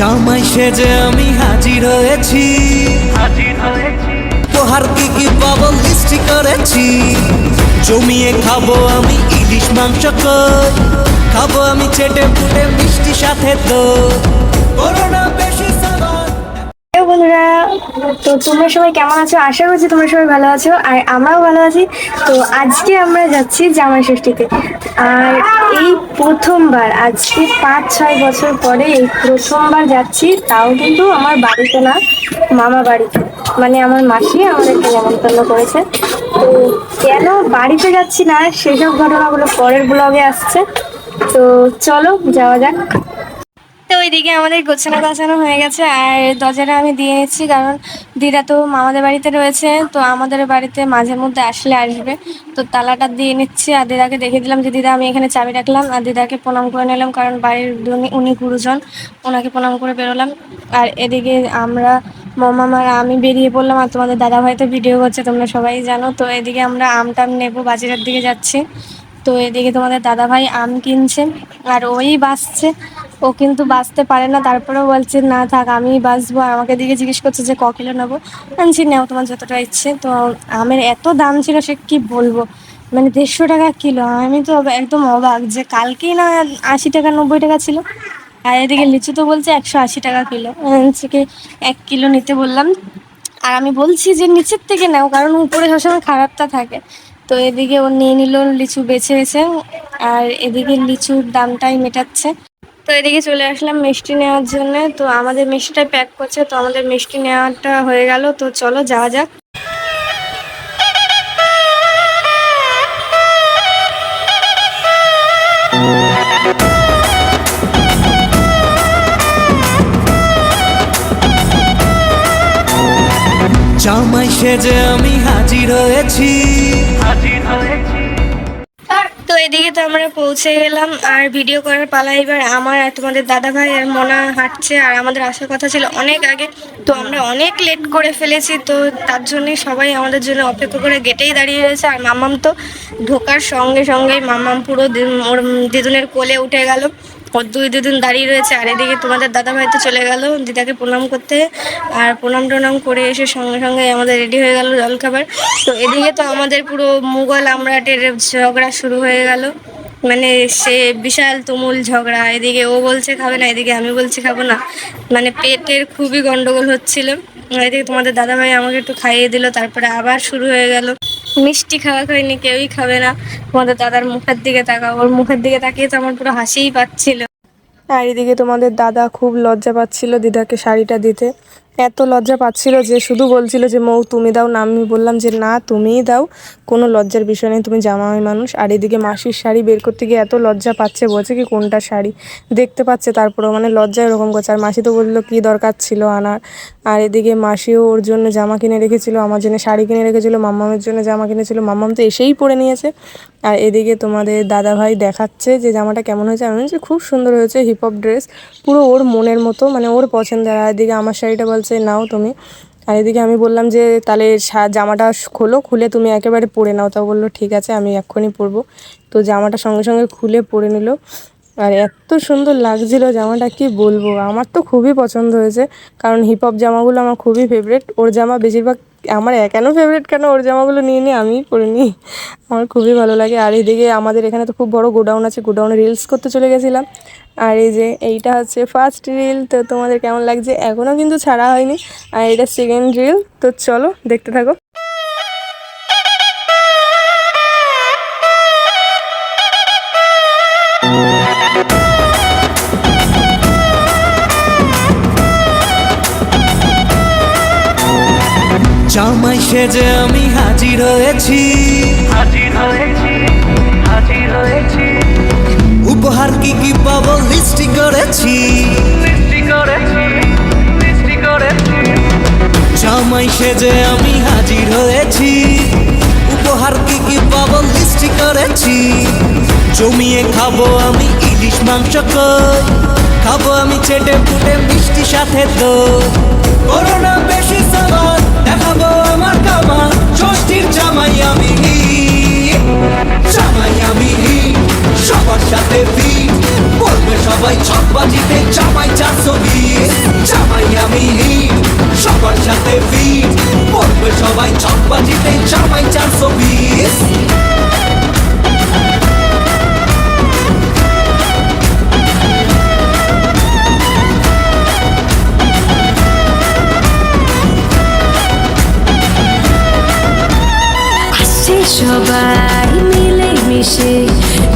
জামাই সেজে আমি হাজির হয়েছি। তোহার কি কি পাবো লিস্টি করেছি। জমিয়ে খাব আমি ইলিশ মাংস খাব আমি চেটে ফুটে মিষ্টি সাথে তো করোনা বন্ধুরা? তো তোমরা সবাই কেমন আছো? আশা করছি তোমরা সবাই ভালো আছো, আর আমরাও ভালো আছি। তো আজকে আমরা যাচ্ছি জামাই ষষ্ঠীতে। আর এই প্রথমবার, আজকে পাঁচ, ছয় বছর পরে এই প্রথমবার যাচ্ছি, তাও কিন্তু আমার বাড়িতে না, মামা বাড়িতে। মানে আমার মাসি আমাদেরকে নেমন্তন্ন করেছে। তো কেন বাড়িতে যাচ্ছি না, সেসব ঘটনাগুলো পরের ব্লগে আসছে। তো চলো, যাওয়া যাক। ওইদিকে আমাদের গোছানো গাছানো হয়ে গেছে, আর দরজাটা আমি দিয়ে নিচ্ছি, কারণ দিদা তো মামাদের বাড়িতে রয়েছে, তো আমাদের বাড়িতে মাঝে মধ্যে আসলে আসবে। তো তালাটা দিয়ে নিচ্ছি, আর দিদাকে দেখে দিলাম যে, দিদা, আমি এখানে চাবি রাখলাম। আর দিদাকে প্রণাম করে নিলাম, কারণ বাড়ির উনি- গুরুজন, ওনাকে প্রণাম করে বেরোলাম। আর এদিকে আমরা, মামা আর আমি বেরিয়ে পড়লাম, আর তোমাদের দাদা ভাই তো ভিডিও করছে, তোমরা সবাই জানো। তো এদিকে আমরা আম টাম নেব, বাজারের দিকে যাচ্ছি। তো এদিকে তোমাদের দাদা ভাই আম কিনছে, আর ওই বাসছে ও কিন্তু বাঁচতে পারে না, তারপরেও বলছে, না থাক, আমি বাঁচবো। আর আমাকে দিকে জিজ্ঞেস করছে যে, ক কিলো নেব? আনছি নাও, তোমার যতটা ইচ্ছে। তো আমের এত দাম ছিল, সে কি বলব? মানে দেড়শো টাকা কিলো। আমি তো একদম অবাক যে, কালকেই না আশি টাকা, নব্বই টাকা ছিল। আর এদিকে লিচু তো বলছে, একশো আশি টাকা কিলো। আনছি কি এক কিলো নিতে বললাম। আর আমি বলছি যে, নিচের থেকে নাও, কারণ উপরে সবসময় খারাপটা থাকে। তো এদিকে ও নিয়ে নিল, লিচু বেছে বেছে। আর এদিকে লিচুর দামটাই মেটাচ্ছে। তো এদিকে চলে আসলাম মিষ্টি নেওয়ার জন্য। তো আমাদের মিষ্টিটা প্যাক করছে তো আমাদের মিষ্টি নেওয়াটা হয়ে গেল। তো চলো যাওয়া যাক। জামাই সেজে আমি হাজির হয়েছি। তো এদিকে তো আমরা পৌঁছে গেলাম, আর ভিডিও করার পালা এবার আমার আর তোমাদের দাদা ভাই আর মোনা হাঁটছে, আর আমাদের আসার কথা ছিল অনেক আগে, তো আমরা অনেক লেট করে ফেলেছি, তো তার জন্যে সবাই আমাদের জন্য অপেক্ষা করে গেটেই দাঁড়িয়ে রয়েছে, আর মামাম তো ঢোকার সঙ্গে সঙ্গে মামাম পুরো ওর দিদুনের কোলে উঠে গেল। দুই দুদিন দাঁড়িয়ে রয়েছে। আর এদিকে তোমাদের দাদা ভাই তো চলে গেল দিদাকে প্রণাম করতে। আর প্রণাম টনাম করে এসে সঙ্গে সঙ্গে আমাদের রেডি হয়ে গেল জলখাবার। তো এদিকে তো আমাদের পুরো মুঘল আমরাটের ঝগড়া শুরু হয়ে গেল। মানে সে বিশাল তুমুল ঝগড়া। এদিকে ও বলছে, খাবে না। এদিকে আমি বলছি, খাব না। মানে পেটের খুবই গন্ডগোল হচ্ছিল। এদিকে তোমাদের দাদা ভাই আমাকে একটু খাইয়ে দিল, তারপরে আবার শুরু হয়ে গেল। মিষ্টি খাওয়া খাইনি কেউই খাবে না। তোমাদের দাদার মুখের দিকে তাকাও, ওর মুখের দিকে তাকিয়ে তো আমার পুরো হাসিই পাচ্ছিল। আর এদিকে তোমাদের দাদা খুব লজ্জা পাচ্ছিল দিদাকে শাড়িটা দিতে। এত লজ্জা পাচ্ছিল যে শুধু বলছিল যে, মৌ, তুমি দাও। না, আমি বললাম যে, না, তুমিই দাও। কোনো লজ্জার বিষয় নেই, তুমি জামাই মানুষ। আর এদিকে মাসির শাড়ি বের করতে গিয়ে এত লজ্জা পাচ্ছে, বলছে কি, কোনটা শাড়ি? দেখতে পাচ্ছে, তারপরেও মানে লজ্জা এরকম করছে। আর মাসি তো বলল, কি দরকার ছিল আনার? আর এদিকে মাসিও ওর জন্য জামা কিনে রেখেছিল, আমার জন্য শাড়ি কিনে রেখেছিল, মাম্মামের জন্য জামা কিনেছিল। মাম্মাম তো এসেই পরে নিয়েছে। আর এদিকে তোমাদের দাদা ভাই দেখাচ্ছে যে, জামাটা কেমন হয়েছে, আমি খুব সুন্দর হয়েছে হিপ হপ ড্রেস পুরো ওর মনের মতো মানে ওর পছন্দের। আর এদিকে আমার শাড়িটা বলছে নাও তুমি। আর এদিকে আমি বললাম যে, তাহলে জামাটা খোলো, খুলে তুমি একেবারে পরে নাও। তা বলল, ঠিক আছে, আমি এক্ষুনি পরবো। তো জামাটা সঙ্গে সঙ্গে খুলে পরে নিল। আর এত সুন্দর লাগছিল জামাটা, কি বলব? আমার তো খুবই পছন্দ হয়েছে, কারণ হিপ হপ জামাগুলো আমার খুবই ফেভারেট ওর জামা বেশিরভাগ আমার কেন ফেভারিট কেন ওর জামাগুলো নিয়ে নিয়ে আমি পরে নিই। আমার খুবই ভালো লাগে। আর এদিকে আমাদের এখানে তো খুব বড় গোডাউন আছে। গোডাউনে রিলস করতে চলে গেছিলাম। আর এই যে এইটা হচ্ছে ফার্স্ট রিল তো তোমাদের কেমন লাগছে? এখনও কিন্তু ছাড়া হয়নি। আর এটা সেকেন্ড রিল তো চলো, দেখতে থাকো। জামাই সেজে আমি হাজির হয়েছি। উপহার কি কি পাবো লিস্টি করেছি। জামাই সেজে আমি হাজির হয়েছি। উপহার কি কি পাবো লিস্টি করেছি। জমিয়ে খাব আমি ইলিশ মাংস কই। খাব আমি চেটে পুটে মিষ্টি সাথে তো করোনা সাথে ফিট বলবে সবাই ছকবাজিতে জামাই চারশো বিশ জামাই আমি হিট সবার সাথে ফিট বলবে সবাই ছকবাজিতে জামাই চারশো বিশ সবাই মিলে মিশে